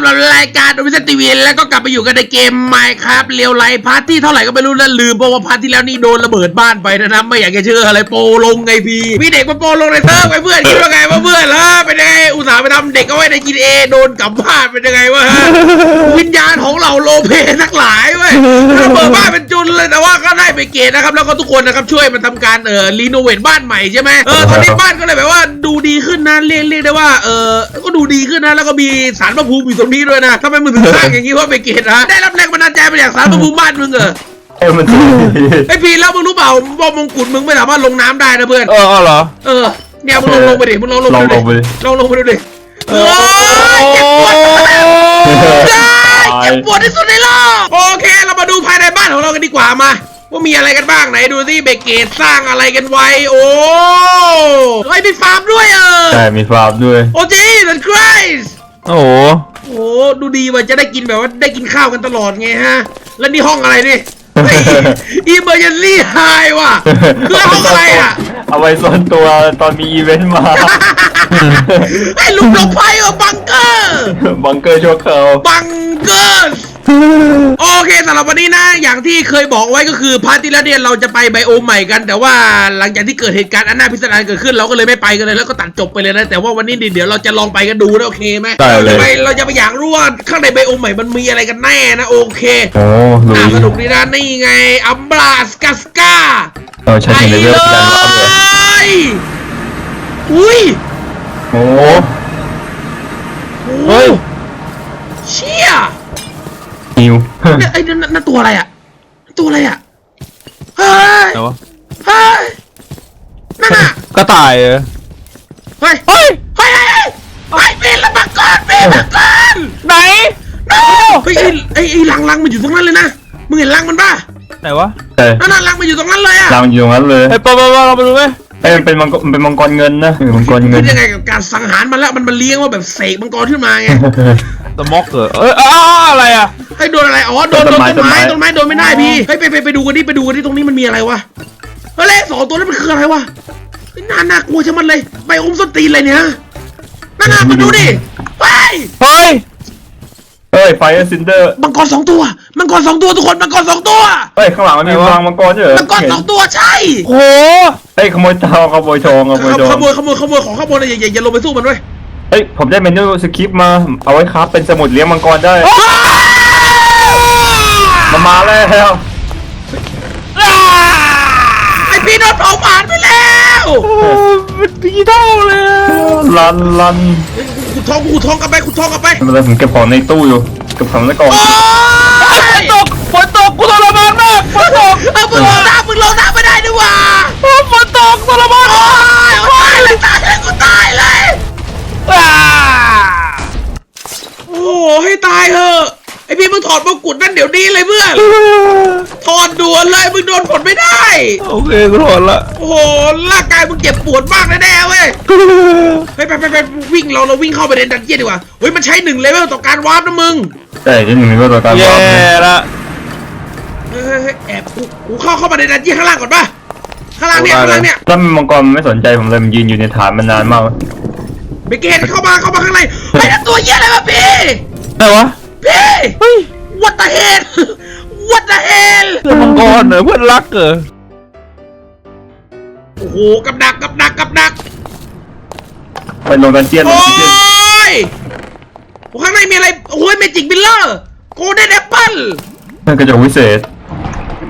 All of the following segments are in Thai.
ำหรับรายการดูวิสทีวีแล้วก็กลับไปอยู่กันในเกม Minecraft เรียวไลพาร์ทที่เท่าไหร่ก็ไม่รู้นะลืมเพราะว่าพาร์ทที่แล้วนี่โดนระเบิดบ้านไปนะนะไม่อยากจะเชื่ออะไรโปลงไงพี่มีเด็กมาโปลงในเซิร์ฟไอ้เพื่อนคิดว่าไงว่าเพื่อนล่ะเป็นยังไงอุตส่าห์ไปทำเด็กเอาไว้ใน GTA โดนกลับบ้านเป็นยังไงวะวิญญาณของเราโลเพทั้งหลายเว้ยระเบิดบ้านเป็นจุนเลยแต่ว่าก็ได้ไปเกณฑ์นะครับแล้วก็ทุกคนนะครับช่วยมันทำการเอ่อรีโนเวทบ้านใหม่ใช่ไหมเออตอนนี้บ้านก็เลยแบบว่าดูดีขึ้นนะเรียกเรียกได้ว่าเออก็ดูดีขึ้นนะแล้วก็มีสารพระภูมิอยู่ตรงนี้ด้วยนะทำไมมึงถึงสร้างอย่างนี้ว่าไปเกณฑ์นะได้รับแรงบันดาลใจมาจากสารพระภูมิบ้านมึงเหรอเออมันสวยดีไอพีแล้วมึงรู้เปล่าว่ามงกุฎมึงไม่สามารถลงน้ำได้นะเพื่อนเออเอาเหรอเออเนี่ยมึงลงลงไปดิมึงลองลงลไปองดูลดิงไปดิลองลงไปดูดิโอ้ยเจ็บปวดได้เจ็บปวดที่สุดในโลกโอเคเรามาดูภายในบ้านของเรากันดีกว่ามาว่ามีอะไรกันบ้างไหนดูสิเบเกตสร้างอะไรกันไว้ โอ้เฮ้ยมีฟาร์มด้วยเออใช่มีฟาร์มด้วย โอ้จีนันครสโอ้ โหโอ้ดูดีว่าจะได้กินแบบว่าได้กินข้าวกันตลอดไงฮะ แล้วนี่ห้องอะไรนี่อีเมอร์เจนซี่ไฮว่ะคือห้องอะไรอะ เอาไว้ซ่อนตัวตอนมีอีเวนต์มาไอ้ลูกดอกไฟเหรอบังเกอร์ บังเกอร์ชั่วคราวบังเกอร์ โอเคสำหรับวันนี้นะ อย่างที่เคยบอกไว้ก็คือพาร์ทที่แล้วเนี่ยเราจะไปไบโอมใหม่กัน แต่ว่าหลังจากที่เกิดเหตุการณ์อันน่าพิสดารเกิดขึ้นเราก็เลยไม่ไปกันเลยแล้วก็ตัดจบไปเลยนะ แต่ว่าวันนี้เดี๋ยวเราจะลองไปกันดูนะโอเคไหมได้เลยไปเราจะไปอยากรู้ว่าข้างในไบโอมใหม่มันมีอะไรกันแน่นะโอเคโอ้ลุน่ายสนุกดีนะนี่ไงอัมบราสกาสกาเราใช้ไปถึงเลเลเวลการรับเลยยอุ้ยโอ้ โอ้เชี่ย นิวเนี่ยไอ้นั่นนั่นนั่นตัวอะไรอะตัวอะไรอะเฮ้ยไหนวะเฮ้ยนั่นน่ะกระต่ายเหรอเฮ้ยเฮ้ยเฮ้ยเฮ้ยเฮ้ยเฮ้ยเบนละบังกอนเบนละบังกอนไหนโน้เฮ้ยไอ้ไอ้ไอ้ลังลังมันอยู่ตรงนั้นเลยนะมึงเห็นลังมันป่ะไหนวะใช่นั่นน่ะลังมันอยู่ตรงนั้นเลยอะรางอยู่ตรงนั้นเลยไอ้ยปะปะปะเราไปดูไหมเอ้ยมันเป็นมังกรมันเป็นมังกรเงินนะเออมังกรเงิคิน ดยังไงกับการสังหารมันแล้วมันมาเลี้ยงว่าแบบเสกมังกรขึ้นมาไง สม็อกเหรอเอ้ยอ้าวอะไรอะ ให้โดนอะไร อ๋อ โดนโดนต้นไม้ ต้นไม้ โดนไม่ได้พี่เฮ้ยไปไปไปดูกันดิ ไปดูกันดิ ตรงนี้มันมีอะไรวะ เฮ้ยเลขสองตัวนั้นมันคืออะไรวะเฮ้ยน่าน่ากลัวชะมันเลย ไปอมส้นตีนเลยเนี่ยน่าน่ามาดูดิไปเฮ้ยเอ้ยไฟซินเดอร์มังกรสองตัว มังกรสองตัวทุกคน มังกรสองตัวเฮ้ยข้างหลังมันมีไหนวะวางมังกรด้วยเหรอมังกรสองตัวใช่ โอ้โหเฮ้ยขโมยทองขโมยทองขโมยทองขโมยขโมยขโมยของข้างบนเลยอย่าอย่าอย่าลงไปสู้มันด้วย เฮ้ยผมได้เมนูสคริปต์มาเอาไว้ครับเป็นสมุดเลี้ยงมังกรได้มันมาแล้วไอพี่โดนเผาผลาญไปแล้วโอ้เป็นดิจิทัลเลยอะลันลันเฮ้ยขุดทองขุดทองกลับไปขุดทองกลับไปไม่เป็นไรผมเก็บของในตู้อยู่เก็บของในกล่องโอ้ยตกฝนตกกูทรมานมากฝนตกเออมึงลงน้ำมึงลงน้ำไม่ได้ด้วยว่ะโอ้ฝนตกทรมาน อพี่มึงถอดมงกุฎนั่นเดี๋ยวนี้เลยเพื่อนถอดด่วนเลยมึงโดนผลไม่ได้ โอเคกูถอนละโอ้โหร่างกายมึงเจ็บปวดมากแน่ๆเว้ยไปไปไปไปวิ่งเราเราวิ่งเข้าไปในดันเจี้ยนดีกว่าเฮ้ยมันใช้หนึ่งเลเวลต่อการวาร์ปนะมึงใช่ที่หนึ่งก็ตัวการแย่วาร์ปนะละเฮ้ยเฮ้ยเฮ้ยแอบกูกูเข้าเข้ามาในดันเจี้ยนข้างล่างก่อนป่ะข้างล่างเนี่ยข้างล่างเนี่ยถ้ามันมังกรมันไม่สนใจผมเลยมันยืนอยู่ในฐานมันนานมากไปเกตเข้ามาเข้ามาข้างในเฮ้ยนั่นตัวเหี้ยอะไรวะพี่ไหนวะพี่เฮ้ย what the hell what the hell เพื่อนมังกรเหรอเพื่อนรักเหรอโอ้โหกับดักกับดักกับดักไปลงกันเจียนลโอ้งกันเจียนยโอ้ข้างในมีอะไร โอ้ยเมจิกบิลเลอร์โกลเด้นแอปเปิลนั่นก็จะวิเศษ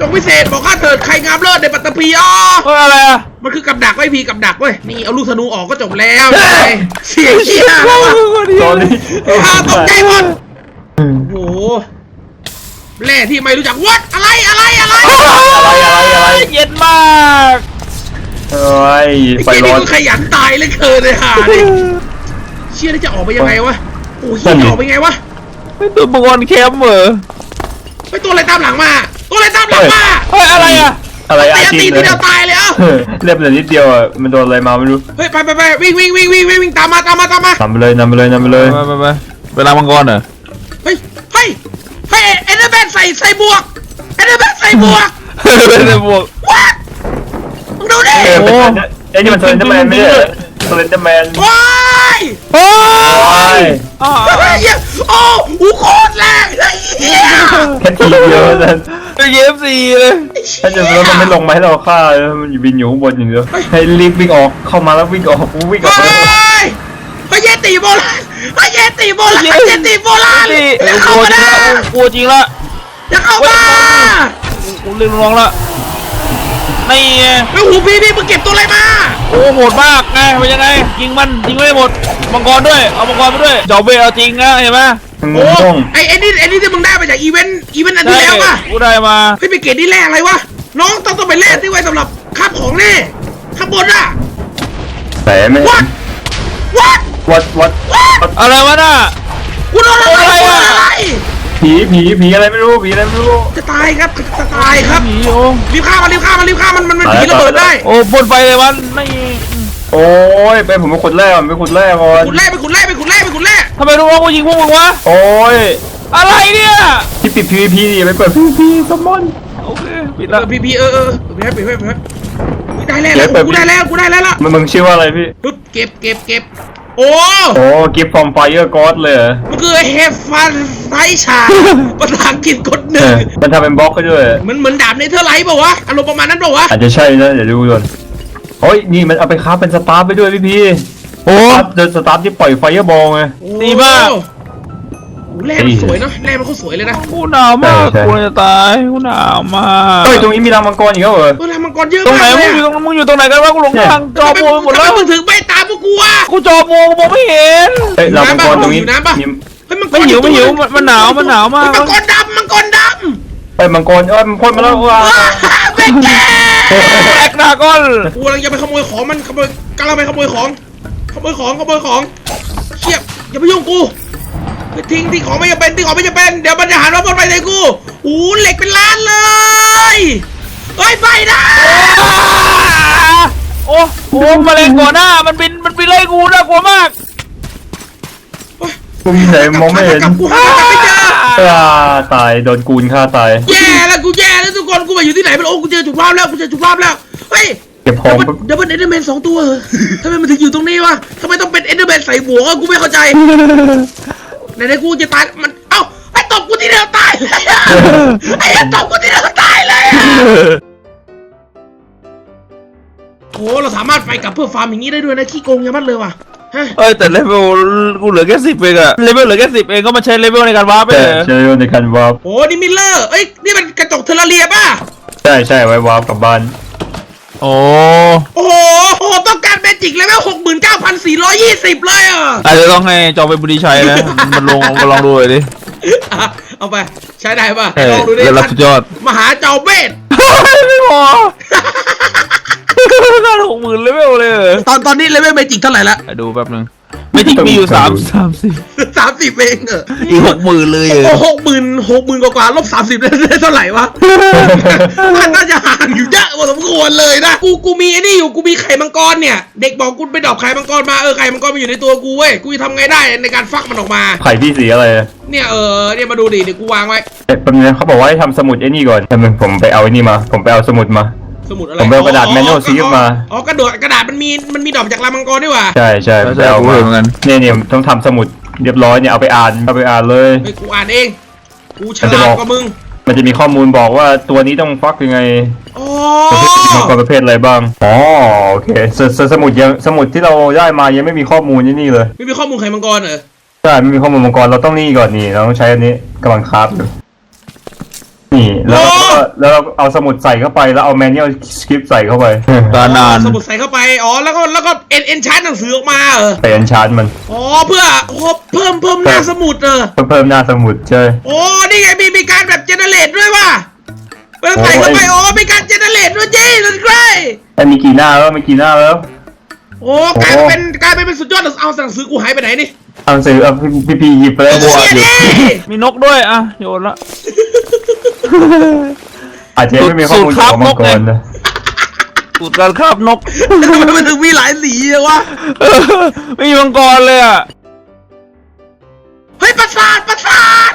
ดอกพิเศษบอกข้าเถิดใครงามเลิศในปัตตภีอ๋อเฮ้ยอะไรอะมันคือกับดักไว้พีกับดักเว้ยนี่เอาลูกธนูออกก็จบแล้วไงเสียงเชี่ยแล้ววะตอนนี้อ้าวตกใจหมด โอ้โห แร่ที่ไม่รู้จักวัดอะไรอะไรอะไรอะไรอะไรอะไรเย็นมากเอ้ยไอ้ไฟเหี้ยร้นี่อนก็ขยันตายเหลยเกินเลยห่าดิเชี่ยนี่จะออกไปยังไงวะโอ้ยเหี้ยจะออกไปยังไงวะไม่ตัวมังกรแคมป์เหรอไปตัวอะไรตามหลังมาตัวอะไรตามหลังมาเฮ้ยอะไรอะอะไรตีอาตีชีพทีเลยเดียวตายเลยเอ้าเออเรียบเลยนิดเดียวอะมันโดนอะไรมาไม่รู้เฮ้ยไปไปไปวิ่งวิ่งวิ่งวิ่งวิ่งวิ่งตามมาตามมาตามมานำไปเลยนำไปเลยนำไปเลยไปไปไปเวลามังกรเหรอเฮ้ยเฮ้ย เฮ้ยเอ็นเดอร์แมนใส่ใส่บวกเอ็นเดอร์แมนใส่บวกเป็นในบวกวัดมึงดูดิเออเป็นโอ้ไอ้นี่มันสเลนเดอร์แมนไม่ใช่เหรอสเลนเดอร์แมนว้ายโอ้ไปยอ่าเฮ้ยโอ้โหโคตรแรงไอ้เหี้ยแค่ทีเดียวนั้นเป็นเอฟซีเลยถ้าจะแล้วมันไม่ลงมาให้เราฆ่าเลยมันอยู่บินอยู่ข้างบนอย่างเดียวให้รีบวิ่งออกเข้ามาแล้ววิ่งออกวิ่งออกเฮ้ย พระเยติโบราณพระเยติโบราณพระเยติโบราณนี่อย่าเข้ากลัวมาจริงนะละกลัวจริงละอย่าเข้ามากูเรียกน้องละนี่ไงไอ้หูพี่พี่มึงเก็บตัวอะไรมาโอ้โหดมากไงเป็นยังไงยิงมันยิงไม่หมดมังกรด้วยเอามังกรมาด้วยจอบเบเอาจริงนะเห็นไหมมันโอ้งงไอ้ไอ้นี่ไอ้นี่ที่มึงได้มาจากอีเวนต์อีเวนต์อันที่แล้วป่ะกูได้มาเฮ้ยไปเกรดนี่แร่อะไรวะน้องต้องต้องไปแร่ที่ไว้สำหรับคาบของแน่ข้างบนอะแต่ไม่วัดวัด วัดวัดวัดอะไรวะน่ะกูโดนอะไรอะไรกูโดอะนอะไรผีผีผีอะไรไม่รู้ผีอะไรไม่รู้จะตายครับจะตายครับหนีโอ้รีบฆ่ามันรีบฆ่ามันรีบฆ่ามันมันมันผีระเบิดได้โอ้พ่นไฟเลยวันนี่โอ้ยไปผมเป็นคนแรกก่อนเป็นคนแรกก่อนขุดแร่ไปขุดแร่ไปขุดแร่ไปขุดแร่ทำไมรู้ว่ากูยิงพวกมึงวะโอ้ยอะไรเนี่ยที่ปิด PVP ดิไปเปิด PVP สมอนโอเคปิดเอละอพี่พี่เออเออปิดให้ปิดให้ปิดให้ได้แล้วเดี๋ยวเปิดกูได้แล้วกูได้แล้วล่ะมันมึงชื่อว่าอะไรพี่ปึ๊บเก็บเก็บเก็บ โอ้ โอ้กิฟต์ฟอร์มไฟเออร์กอดเลยเหรอมันคือเฮฟฟันไซชาภาษาอังกฤษกดหเอนึ่งอมันทำเป็นบล็อกก็ด้วยเหมือนเหมือนดาบเนเธอร์ไลท์ป่าวะอารมณ์ประมาณนั้นป่าวะอาจจะใช่นะเดี๋ยวดูก่อนโอ้ยนี่มันเอาไปค้าเป็นสตาร์ฟไปด้วยพี่พี่โอ้ สตาร์ฟเดินสตาร์ฟที่ปล่อยไฟเออร์บอลไง โอ้ดีมากโอ้ แร่มันสวยเนอะแร่มันเขาสวยเลยนะกูหนาวมากใช่ใช่ กูจะตายกูหนาวมากเฮ้ยตรงนี้มีรังมังกรอีกแล้วเหรอเวลามังกรเยอะตรงไหนมากเลมึงยอยู่อะตรงมึงอยู่ตรงไหนกันวะกูหลงทางจอทำไมโมไปหมดทำไมแล้วมึงถึงไม่ตามพวกกูวะกูจอโมกูมองไม่เห็น เฮ้ยรังมังกรตรงนี้อยู่น้ำปะ มีเฮ้ยมังกรไม่หิวไม่หิวมันมันหนาวมันหนาวมาก มังกรดำมังกรดเฮ้ยมังกรเอ้ยมันพ่นมาแล้วว้าำว้าแม่งแกแบกดราก้อนกูกำลังจะไปขโมยของมันขโมยกำลังไปขโมยของขโมยของขโมยของเชี่ยอย่าไปยุ่งกูไป ทิ้งที่ของไม่จำเป็นที่ของไม่จำเป็นเดี๋ยวมันจะหันมาพ่นไฟใส่กูอู้เหล็กเป็นล้านเลยเฮ้ยไฟนะโอ้โหแมลงก่อนหน้ามันบินมันบินไล่กูน่ากลัวมากกูมีไหนมองไม่เห็นกลับกูหากลับไม่เจออ่าตายโดนกูนฆ่าตายแย่แล้วกูแย่แล้วทุกคนกูมาอยู่ที่ไหนไม่รู้โอ้กูเจอจุดรอบแล้วกูเจอจุดรอบแล้วเฮ้ยเก็บของปุ๊บเดี๋ยวมันเอ็นเดอร์แมนสองตัวเหรอทำไมมันถึงอยู่ตรงนี้วะทำไมต้องเป็นเอ็นเดอร์แมนใส่หมวกอะกูไม่เข้าใจ ไหนๆกูจะตายมันเอ้าไอ้ตบกูที่เดียวตายเลยอะไอ้ตบกูที่เดียวตายเลยอะโอ้เราสามารถไปกลับเพื่อฟาร์มอย่างนี้ได้ด้วยนะขี้โกงยังมัดเลยว่ะฮะเอ้ยแต่เลเวลกูเหลือแค่สิบเองอะเลเวลเหลือแค่สิบเองก็มาใช้เลเวลในการวาร์ปไปใช่เลยใช่ในการวาร์ปโอ้นี่มิลเลอร์เอ้ยนี่มันกระจกเทอร์เรียป่ะใช่ใช่ไว้วาร์ปกลับบ้านโอ้โอ้โห มจิกเลเวลหกหมื่นเก้าพันสี่ร้อยยี่สิบเลยอะอาจจะต้องให้จอมเป็นบุรีชัยนะ มันลงมาลองดูเลยดิ อะเอาไปใช้ได้ป่ะเออลองดูดิเดี๋ยวรับสุดยอด มหาเจ้าเวท ไม่พอการหกหมื่นเลเวลเลยเหรอตอนตอนนี้เลเวลเมจิกเท่าไหร่ละไปดูแป๊บนึง ไม่จริงมีอยู่สามสามสิบสามสิบเองเหรออีกหกหมื่นเลยเหรโอ้อหกหมื่นหกหมื่นกว่าๆลบสามสิบได้เท่าไหร่วะมันน่าจะห่างอยู่เยอะพอสมควรเลยนะ กูกูมีไอ้นี่อยู่กูมีไข่มังกรเนี่ย เด็กบอกกูไปดอกไข่มังกรมาเออไข่มังกรมันอยู่ในตัวกูเว้ยกูจะทำไงได้ในการฟักมันออกมา ไข่พี่สีอะไรอะเนี่ยเออเนี่ยมาดูดิเดี๋ยวกูวางไว้เอ๊ะแป๊บนึงนะเขาบอกว่าให้ทำสมุดไอ้นี่ก่อนแป๊บนึงผมไปเอาไอ้นี่มา ผมไปเอาสมุดมา สมุดอะไรผมไปเอากระดาษอ๋อ manual อ๋อ sheet มา อ๋อกระดาษกระดาษมันมีมันมีดอกจากลามังกรด้วยว่ะใช่ใช่ผมไปเอามาเนี่ยเนี่ยต้องทำสมุดเรียบร้อยเนี่ยเอาไปอ่านเอาไปอ่านเลย เฮ้ยกูอ่านเอง กูฉมันจะลาบดอกกว่ามึงมันจะมีข้อมูลบอกว่าตัวนี้ต้องฟักยังไงอ๋อมังกรประเภทอะไรบ้างอ๋อโอเคสสสมุดยังสมุดที่เราได้มายังไม่มีข้อมูลนี่นี่เลย ไม่มีข้อมูลไข่มังกรเหรอใช่ไม่มีข้อมูลมังกรเราต้องนี่ก่อนนี่เราต้องใช้อันนี้กำลังคราฟอยู่ นี่แล้วเราก็แล้วเราเอาสมุดใส่เข้าไปแล้วเอาแมนนวลสคริปต์ใส่เข้าไปตานานสมุดใส่เข้าไป อ๋อ แล้วก็แล้วก็เอ็นเอ็นชาร์ตหนังสือออกมาเหรอไปอันชาร์จมัน อ๋อ เพื่อโอ้เพิ่มเพิ่มหน้าสมุดเออ เพื่อเพิ่มหน้าสมุดใช่โอ้ นี่ไงมีมีการแบบเจเนเรตด้วยว่ะเวลาใส่เข้าไปโอ้โอ้ยมีการเจเนเรตด้วยจีนั่นไงไอ้มีกี่หน้าแล้วมีกี่หน้าแล้ว โอ้กลายเป็นกลายเป็นเป็นสุดยอดเอาหนังสือกูหายไปไหนนี่เอาหนังสือเอาพี่พี่พี่หยิบไปแล้วเชี่ยดิมีนกด้วยอะโยนละ อาจจะไม่มีข้อมูลเกี่ยวกับมังกรนะสูตรการคราบนก ทำไมมันถึงมีหลายสีอะวะ ไม่มีมังกรเลยอะเฮ้ยประสาทประสาท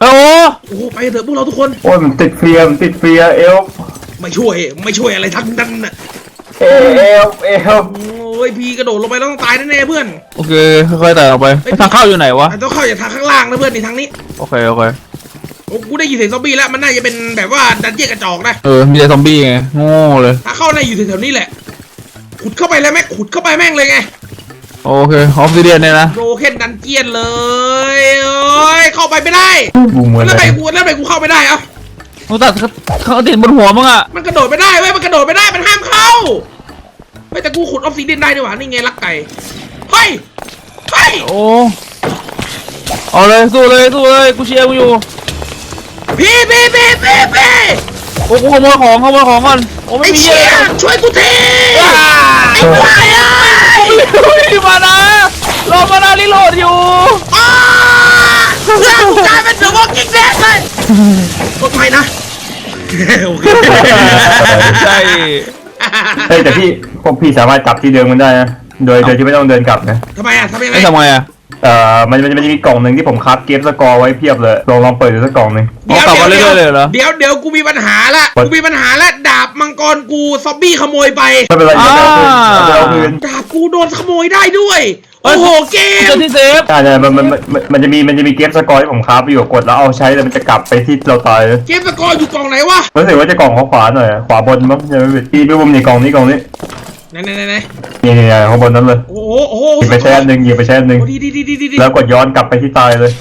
โอ้โหโอ้โหไปเถอะพวกเราทุกคน โอ้ยมันติดเฟียร์มันติดเฟียร์เอลฟ์ไม่ช่วย ไม่ช่วยอะไรทั้งนั้นน่ะเอเอลเอลโอ้ยพี่กระโดดลงไปแล้วต้องตายแน่ๆเพื่อน โอเคค่อยๆแต่ออกไปเฮ้ย ทางเข้าอยู่ไหนวะ อาจจะต้องเข้าจากทางข้างล่างนะเพื่อนนี่ทางนี้ โอเค โอเค โอ้กูได้ยินเสียงซอมบี้แล้วมันน่าจะเป็นแบบว่าดันเจี้ยนกระจอกนะเออมีแต่ซอมบี้ไงโง่เลยถ้าเข้าในอยู่แถวๆนี้แหละ ขุดเข้าไปเลยแม่งขุดเข้าไปแม่งเลยไงโอเคออฟซิเดียนเนี่ยนะโรเคนดันเจียนเลยเอ้ยเข้าไปไม่ได้บูมเหมือนแล้วอะไปไรกูแล้วไปกูเข้าไม่ได้เอ้ามึงตัดเขาติดบนหัวมึงอะมันกระโดดไม่ได้เว้ยมันกระโดดไม่ได้มันห้ามเข้าเฮ้ยแต่กูขุดออฟซิเดียนได้ดีกว่านี่ไงลักไก่เฮ้ยเฮ้ย โอ้เอาเลยสู้เลยสู้เลยกูเชียร์มึงอยู่ พี่พี่พี่พี่พี่โอ้กูขโมยของขโมยของก่อนโอ้ไม่ไอ้มีเยเชี่ยอะช่วยกูทีไอ้ควายเอ้ยไม่มานะรอมานาลิโหลดอยู่อ้าเพื่อนกูกลายเป็นเสือวอกิ้งเดดเลยกดไปนะโอเคใช่เฮ้ยแต่พี่พวกพี่สามารถกลับที่เดิมมันได้นะ โดยโดยที่ไม่ต้องเดินกลับนะทำไมอะทำยังไง ไม่ทำไงอะ เอ่อมันมันมันจะมีกล่องหนึ่งที่ผมคับเก็บสกอร์ไว้เพียบเลยลองลองเปิดดูสักกล่องหนึ่งอ๋อกลับมาเรื่อยๆเลยเหรอ เดี๋ยวเดี๋ยวกูมีปัญหาละ What? กูมีปัญหาละดาบมังกรกูซอมบี้ขโมยไปไม่เป็นไรเดี๋ยวเอาคืนอ่าเดี๋ยวเอาคืนดาบกูโดนขโมยได้ด้วย โอ้โหเกเจมอที่เซฟ ใช่ใช่มันมันมันมันจะมีมันจะมีเก็บสกอร์ที่ผมคับอยู่กดแล้วเอาใช้แล้วมันจะกลับไปที่เราตายเลยเกมสกอร์อยู่กล่องไหนวะรู้สึกว่าจะกล่องขวาๆหน่อยอะขวาบนมั้งยังไม่ผิดพี่พี่บุ้มนี่กล่องนี้กล่องนี้ ไหนไหนไหนไหนนี่นี่ๆข้างบนนั้นเลยโอ้โหโอ้โหหยิบไปแช่อันหนึ่งหยิบไปแช่อันหนึ่งโอ้ดีดีดีดีดีดีแล้วกดย้อนกลับไปที่ตายเลย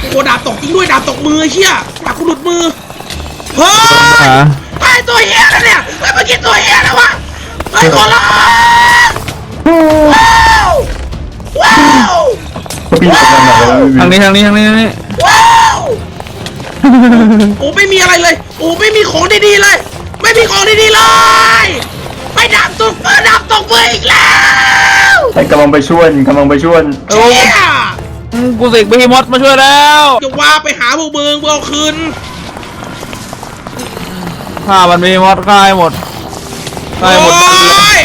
โอ้โหดาบตกจริงด้วยดาบตกมือเชี่ยดาบกูหลุดมือเฮ้ยหาไอ้ตัวเฮียแล้วเนี่ยไอ้เมื่อกี้ตัวเฮียแล้ววะไอ้คนละว้าวว้าวก็พี่กดนั่นแหละแล้วทางนี้ทางนี้ทางนี้ทางนี้ว้าวโอ้ไม่มีอะไรเลยโอ้ไม่มีของดีๆเลย ไม่มีของดีๆเลย ไม่ดาบตกมือดาบตกมืออีกแล้วให้กำลังไปช่วยกำลังไปช่วยโอ้เชี่ยอืมกูเสกบีมอสมาช่วยแล้วจะว่าไปหาพวกมึงเพื่อเอาคืนฆ่ามันบีมอสฆ่าให้หมดฆ่าให้หมดโอ้ย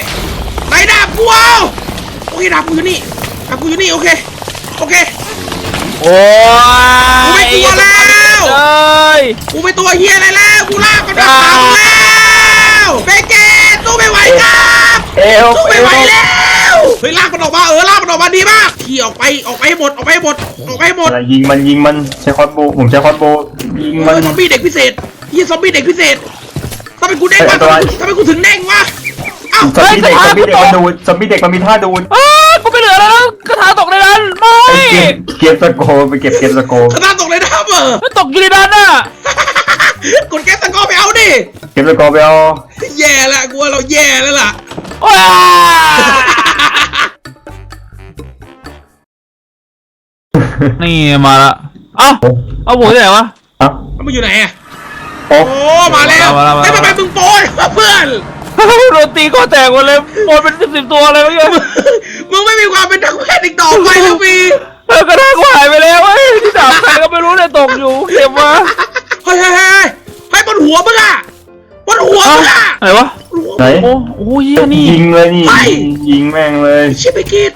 ไหนดาบกูเอาโอเคดาบกูอยู่นี่ดาบกูอยู่นี่โอเคโอเค โอ้ยกูไม่กลัวแล้ว เอ้ย กูไม่ตัวเฮียอะไรแล้วกูลากมันมาขังแล้วเบเกต ตู้ไม่ไหวครับเอลสู้เอไม่ลไหวแล้วเฮ้ยลากมันออกมาเออลากมันออกมาดีมากขี่ออกไปออกไปให้หมดออกไปให้หมดออกไปให้หมดอะไรยิงมันยิงมันใช้คอสโบผมใช้คอสโบยิงเอมันอซอมบี้เด็กพิเศษยี่ซอมบี้เด็กพิเศษทำไมกูเด้งวะเอ้ยอันตรายทำไมกูถึงเด้งวะเอ้าซอมบี้เด็กซอมบี้เด็กมันดูดซอมบี้เด็กมันมีท่าดูดอ้าวกูไม่เหลือแล้วนะกระทาตกในนั้นไม่ไอ้เก็บเก็บสกอร์ไปเก็บเก็บสกอร์ขนาดตกเลยนะครับเออมันตกอยู่ในนั้นน่ะ กดแก๊สตะกอไปเอาดิเก็บสกอร์ไปเอาแย่ละกูว่าเราแย่แล้วล่ะว้านี่มาละเอ้าเอาหมูที่ไหนวะเอ้าแล้วมันอยู่ไหนอะโอ้โอ้มาแล้วมาแล้วมาแล้วไอ้ยทำไมมึงโปรยวะเพื่อน โดนตีก็แตกหมดเลยหมดเป็นสิบสิบตัวเลยเมื่อกี้มึงไม่มีความเป็นนักเวทอีกต่อไปแล้วพี่เออกระทากูหายไปแล้วเฮ้ยที่ดาบใครก็ไม่รู้เนี่ยตกอยู่เก็บมา เฮ้ยเฮ้ยเฮ้ยให้บนหัวมึงอะบนหัวมึงอะไหนวะบนหัวไหนโอ้โหเหี้ยนี่ยิงเลยนี่ไปยิงแม่งเลยเชี่ยไปกิด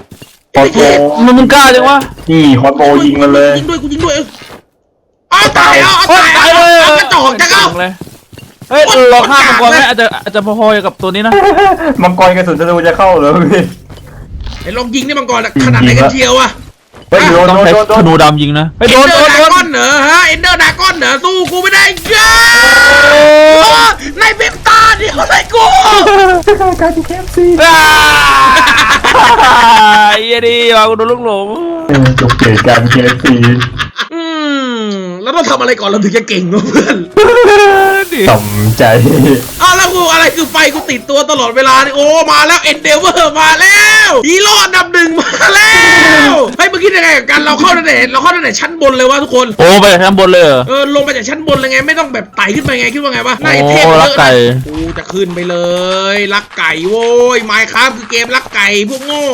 คอไปสโบกิดมันมึงกล้าจังวะนี่คอสโบยิงมันเลยยิงด้วยกูยิงด้วยเออเอาตายเอาเอาโอ้ยตายตายเอาเลยเอากระจอกจังเอาเลยเฮ้ยลองฆ่ามังกรไหมอาจจะอาจจะพอๆกับตัวนี้นะมังกรกระสุนธนูจะเข้าเหรอพี่ไอ้ลองยิงนี่มังกรอะขนาดไหนกันเชียวอะ เฮ้ยโดนต้องโดนใช้โดนโดธนนูดำยิงนะเฮ้ยเอ็โดนนเดโดอนร์โดดานก้อนเหรอฮะเอ็นเดอร์ดากอนเหรอสู้กูไม่ได้เย้ในพริบตาเดียวเลยกูการที่แคมซีอ้าเหี้ยดีว่ะกูโดนลูกหลงจบเกตการเคฟซีอืมแล้วต้องทำอะไรก่อนเราถึงจะเก่งวะเพื่อนดิต่ำใจอ้าวแล้วกูอะไรคือไฟกูติดตัวตลอดเวลานี่โอ้มาแล้วเอ็นเดเวอร์มาแล้วฮีโร่อันดับหนึ่งมาแล้วเฮ้ยเมื่อ กี้ยังไงกับกันเราเข้าตั้งแต่เราเข้าตั้งแต่ชั้นบนเลยวะทุกคน โอ้ไปข้างบนเลยเหรอ เออลงมาจากชั้นบนเลยไงไม่ต้องแบบไต่ขึ้นไปไงคิดว่าไงวะน่าจะเทพโอ้เยรัอะกไก่ นะกูจะขึ้นไปเลยลักไก่โว้ยไมค์ครับคือเกมลักไก่พวกโง่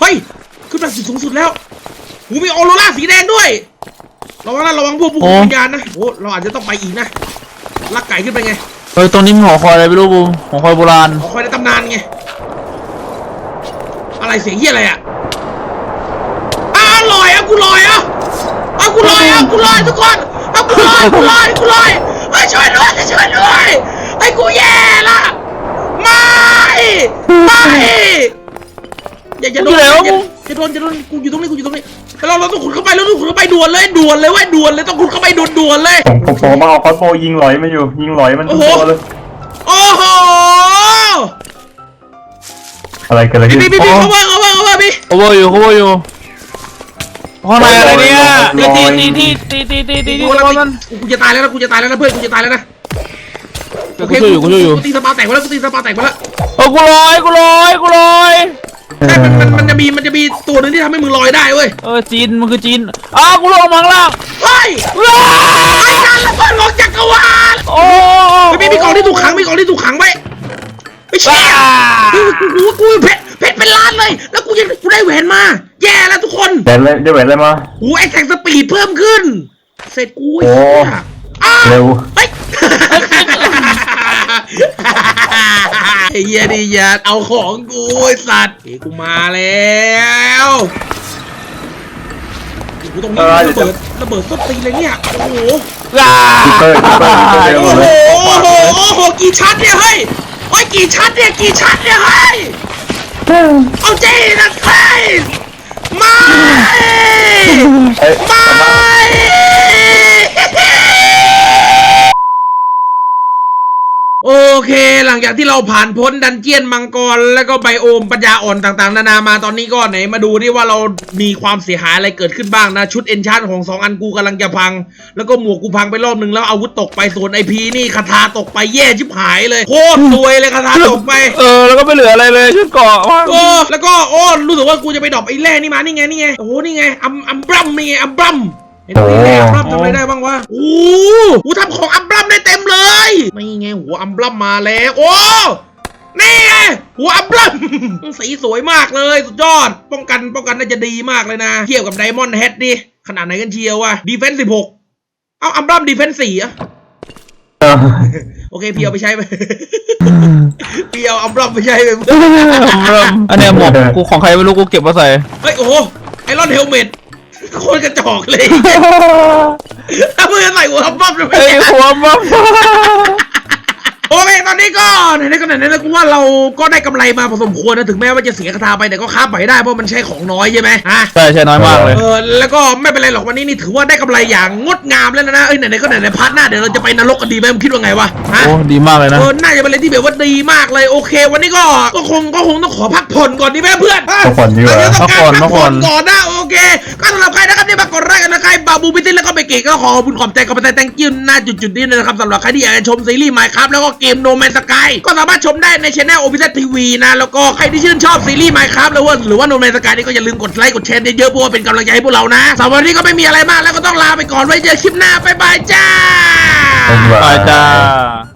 เฮ้ยขึ้นมาสุดสูงสุดแล้วกูมีออโรราสีแดงด้วยระวังนะระวังพวกพวกวิญญาณนะโอ้เราอาจจะต้องไปอีกนะลักไก่ขึ้นไปไงเฮ้ยตรงนี้มีหอคอยอะไรไม่รู้บูมหอคอยโบราณ ขอคอยในตำนานไงอะไรเสียงเหี้ยอะไรอะอ้าวลอยอะกูลอยอะอ้าวกูลอยอะกูลอยทุกคนอ้าวกูลอยกูลอยกูลอยเฮ้ยช่วยด้วยช่วยด้วยไอ้กูแย่ละไม่ไม่อย่าอย่าโดนอย่าอย่าโดนอย่าโดนกูอยู่ตรงนี้กูอยู่ตรงนี้เราเราต้องขุดเข้าไปเราต้องขุดเข้าไปด่วนเลยด่วนเลยเว้ยด่วนเลยต้องขุดเข้าไปด่วนด่วนเลยผมผมผมมาเอาคอสโบยิงหลอยมันอยู่ ยิงหลอยมันทุกโอ้โหตัวเลยโอ้โหอะไรกันเลยพี่พี่พี่พี่เขาว่าเขาว่าเขาว่าพี่โคเวอร์อยู่โคเวอร์อยู่ ข้างในอะไรเนี่ยตีตีตีตีตีตีตีตีกูตีกำลังมันกูจะตายแล้วนะกูจะตายแล้วนะเพื่อนกูจะตายแล้วนะโอเคกูช่วยอยู่กูช่วยอยู่ตีสปาแตกไปแล้วกูตีสปาแตกไปแล้วโอ้กูลอยกูลอยกูลอยใช่มันมันมันจะมีมันจะมีตัวหนึงที่ทำให้มึงลอยได้เว้ยเออจีนมันคือจีนอ้าวกูลงมาข้างล่างเฮ้ยว้าไอ้นั่นละเพื่อนลงจักรวาลโอ้ไม่มีมีของที่ถูกขังมีของที่ถูกขังไว้ไม่เชี่ยกูกูกูกูเพชรเพชรเป็นล้านเลยแล้วกูยังกูได้แหวนมา แย่แล้วทุกคนแหวนเลยได้แหวนอะไรมาหูไอ้แท็กสปีดเพิ่มขึ้น เสร็จกูไอ้โอ้เหี้ยอ้าวเร็วเฮ้ยไอ้เหี้ยดิอย่าเอาของกูไอ้สัตว์เฮ้ยกูมาแล้วกูตรงนี้ระเบิดระเบิดส้นตีนเลยเนี่ย โอ้โหว้าคิปเปอร์คิปเปอร์คิปเปอร์เร็วโอ้หมดโหเลยโอ้โหโอ้โหกี่ชัดเนี่ยเฮ้ยโอ้ยกี่ชัดเนี่ยกี่ชัดเนี่ยเฮ้ยเอาเจนะเฮ้ย 妈วัส โอเค หลังจากที่เราผ่านพ้นดันเจียนมังกร แล้วก็ไบโอมปัญญาอ่อนต่างๆ นานามาตอนนี้ก็ไหนมาดูดิว่าเรามีความเสียหายอะไรเกิดขึ้นบ้างนะ ชุดเอนชานของสองอันกูกำลังจะพัง แล้วก็หมวกกูพังไปรอบหนึ่งแล้วอาวุธตกไปส่วนไอพีนี่คาถาตกไปแย่ชิบหายเลยโคตรซวยเลยคาถาตกไปเออแล้วก็ไม่เหลืออะไรเลยชุดเกาะว่าโอ้แล้วก็โอ้รู้สึกว่ากูจะไปดรอปไอ้แร่นี่มานี่ไงนี่ไงโอ้โหนี่ไงอัมอัมบรัมนี่ไงอัมบรัม เห็นไหมแร่อัมบรัมทำอะไรได้บ้างวะโอ้โหทำของอัมบรัมได้เต็มเลยนี่ไงหัวอัมบรัมมาแล้ว โอ้ นี่ไงหัวอัมบรัม สีสวยมากเลย สุดยอด ป้องกันป้องกันน่าจะดีมากเลยนะ เทียบกับไดมอนด์เฮดดิ ขนาดไหนกันเชียววะดีเฟนส์สิบหกเอาอัมบรัมดีเฟนส์สี่อะเออโอเคพี่เอาไปใช้ไปพี่เอาอัมบรัมไปใช้ไปอันเนี้ยหมวกกูของใครไม่รู้กูเก็บมาใส่เฮ้ยโอ้โหไอรอนเฮลเมต โคตรกระจอกเลยถ้ามึงจะใส่หัวทับปั๊บเลย ไอ้หัวมัน โอเคตอนนี้ก็ไหนๆก็ไหนๆแล้วกูว่าเราก็ได้กำไรมาพอสมควรนะถึงแม้ว่าจะเสียคาถาไปแต่ก็ค้าไปได้เพราะมันใช้ของน้อยใช่ไหมฮะใช่ใช่น้อยมากเลย เออแล้วก็ไม่เป็นไรหรอกวันนี้นี่ถือว่าได้กำไรอย่างงดงามแล้วนะเอ้ยไหนๆก็ไหนๆพาร์ทหน้าเดี๋ยวเราจะไปนรกกันดีไหมมึงคิดว่าไงวะฮะโอ้ดีมากเลยนะ เออน่าจะเป็นอะไรที่แบบว่าดีมากเลยโอเค วันนี้ก็ก็คงก็คงต้องขอพักผ่อนก่อนดีไหมเพื่อนพักผ่อนดีกว่าเรต้องการพัพักกผ่ผ่ออนนก่อนนะโอเค ก็สำหรับใครนะครับที่มากดไลค์กันนะใครบาบูบิตินแล้วก็ไปเก๋ก็ขอขอบคุณขอบใจกับไปแตงกิ้วหน้าจุดๆนี้เลยนะครับสำหรับใครที่อยากจะชมซีรีส์ไมค์ครับแล้วก็เกมโนแมนสกายก็สามารถชมได้ในช anel โอพิเซทีวีนะ แล้วก็ใครที่ชื่นชอบซีรีส์ไมค์ครับหรือว่าหรือว่าโนแมนสกายนี่ก็อย่าลืมกดไลค์กดแชร์เยอะๆเพราะว่าเป็นกำลังใจให้พวกเรานะสำหรับวันนี้ก็ไม่มีอะไรมากแล้วก็ต้องลาไปก่อนไว้เจอคลิปหน้าบ๊ายบายจ้า บ๊ายบายไปจ้า